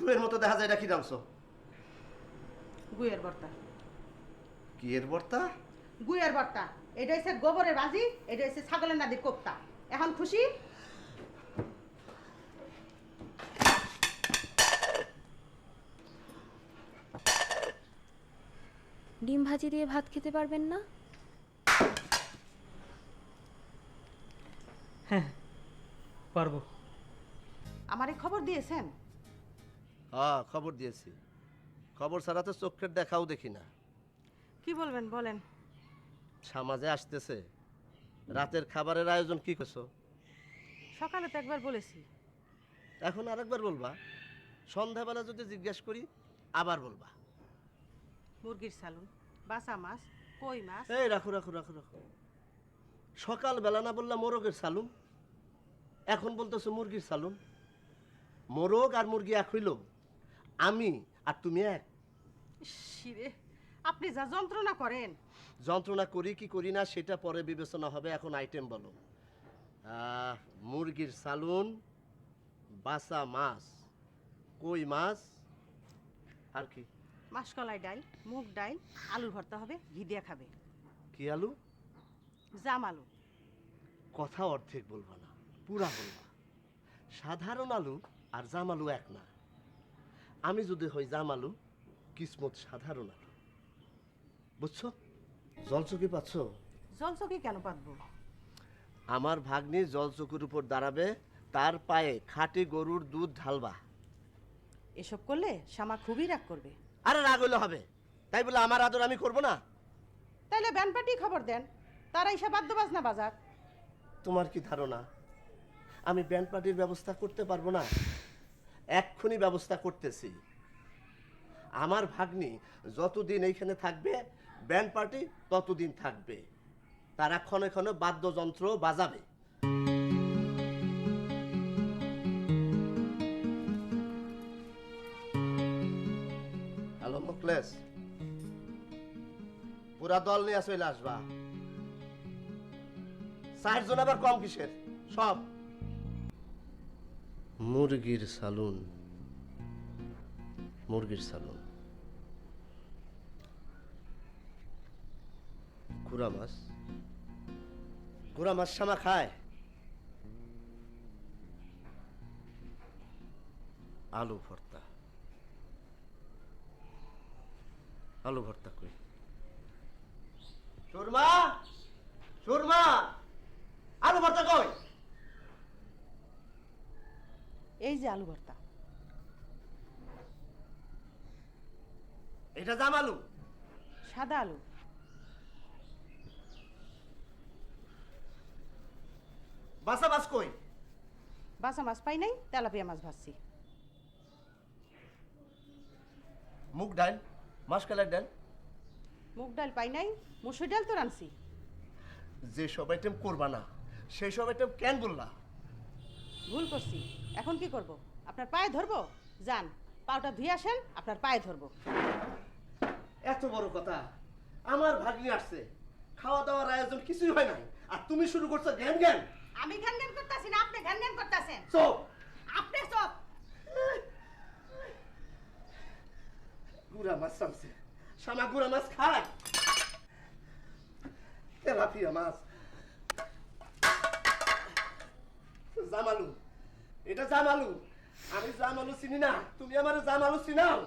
গুয়ের মতো দেখা যায় এটা কি রামছো গুয়ের ভর্তা কি এর বর্তা? গুয়ের ভর্তা এটা হচ্ছে গোবরের ভাজি এটা হচ্ছে ছাগলের নাদির কোপ্তা। এখন খুশি? ডিম ভাজি দিয়ে ভাত খেতে পারবেন না? হ্যাঁ পারব। আমারে খবর দিয়েছেন? হ্যাঁ খবর দিয়েছি। খবর ছাড়া তো চোখের দেখাও দেখি না। কি বলবেন বলেন। সমাজে আসতেছে। রাতের খাবারের আয়োজন কি করছ? সকালে তো একবার বলেছি। এখন আরেকবার বলবা। সন্ধ্যাবেলা যদি জিজ্ঞেস করি আবার বলবা। মুরগির সালুন বাসা মাছ কই মাছ? এই রাখো রাখো রাখো রাখো। সকালবেলা না বললাম মোরগের সালুন? এখন বলতেছো মুরগির সালুন? মোরগ আর মুরগি এক হইল? আমি আর তুমি এক। শিরে আপনি যা যন্ত্রণা করেন। যন্ত্রণা করি কি করি না সেটা পরে বিবেচনা হবে। এখন আইটেম বলো। মুরগির সালুন বাসা মাছ কই মাছ আর কি? মাসকলাই ডাল মুগ ডাল আলুর ভর্তা হবে ঘি দিয়ে খাবে। কি আলু? জাম আলু। কথা অর্ধেক বলবা না পুরা বলবা। সাধারণ আলু আর জাম আলু এক না। আমি যদি হই জাম আলু কিসমত সাধারণ আলু বুঝছ? জলচকি পাচ্ছ? জলচকি কেন পাতবো? আমার ভাগ্নি জলচকুর উপর দাঁড়াবে তার পায়ে খাঁটি গরুর দুধ ঢালবা। এসব করলে শ্যামা খুবই রাগ করবে। আরে রাগ হইলে হবে। তাই বলে আমার আদর আমি করব না? তাইলে ব্যান্ড পার্টি খবর দেন। তারা এসব বাদ্য বাজনা বাজার তোমার কি ধারণা? আমি ব্যান্ড পার্টির ব্যবস্থা করতে পারব না? এক্ষুনি ব্যবস্থা করতেছি। আমার ভাগ্নি যতদিন এইখানে থাকবে, ব্যান্ড পার্টি ততদিন থাকবে। তারা ক্ষণে ক্ষণে বাদ্যযন্ত্র বাজাবে। হ্যালো মুকলেশ পুরা দল নিয়ে চলে আসবা। ষাট জন আবার কম কিসের? সব। মুরগির সালুন। মুরগির সালুন। গুড়া মাছ। গুড়া মাছ সামা খায়। আলু ভর্তা। আলু ভর্তা কই? সুরমা! সুরমা! আলু ভর্তা কই? এই যে আলু ভর্তা। এটা জাম আলু? সাদা আলু। বাসা বাস কই? বাসা মাছ পাই নাই তেলাপিয়া মাছ ভাজছি। মুগ ডাল মাসকালের ডাল মুগ ডাল পাই নাই মুসুর ডাল তো রানছি যে সব আইটেম করবা না সেই সব আইটেম কেন বললা? ভুল করছি। এখন কি করব? আপনার পায়ে ধরবো? যান পাউটা ধুয়ে আসেন আপনার পায়ে ধরবো। এত বড় কথা। আমার ভাগ্নি আসছে। খাওয়া দাওয়ার আয়োজন কিছুই হয় নাই। আর তুমি শুরু করছ জ্ঞান জ্ঞান আমি ঘ্যান ঘ্যান করতেছি না আপনি ঘ্যান ঘ্যান করতেছেন। চোখ আপনি সব গুড়া মাছ সামছে সামা গুড়া মাছ খায়। তেলাপিয়া মাছ। জামালু। এটা জামালু। আমি জামালু চিনি না। তুমি আমার জামালু চিনাও।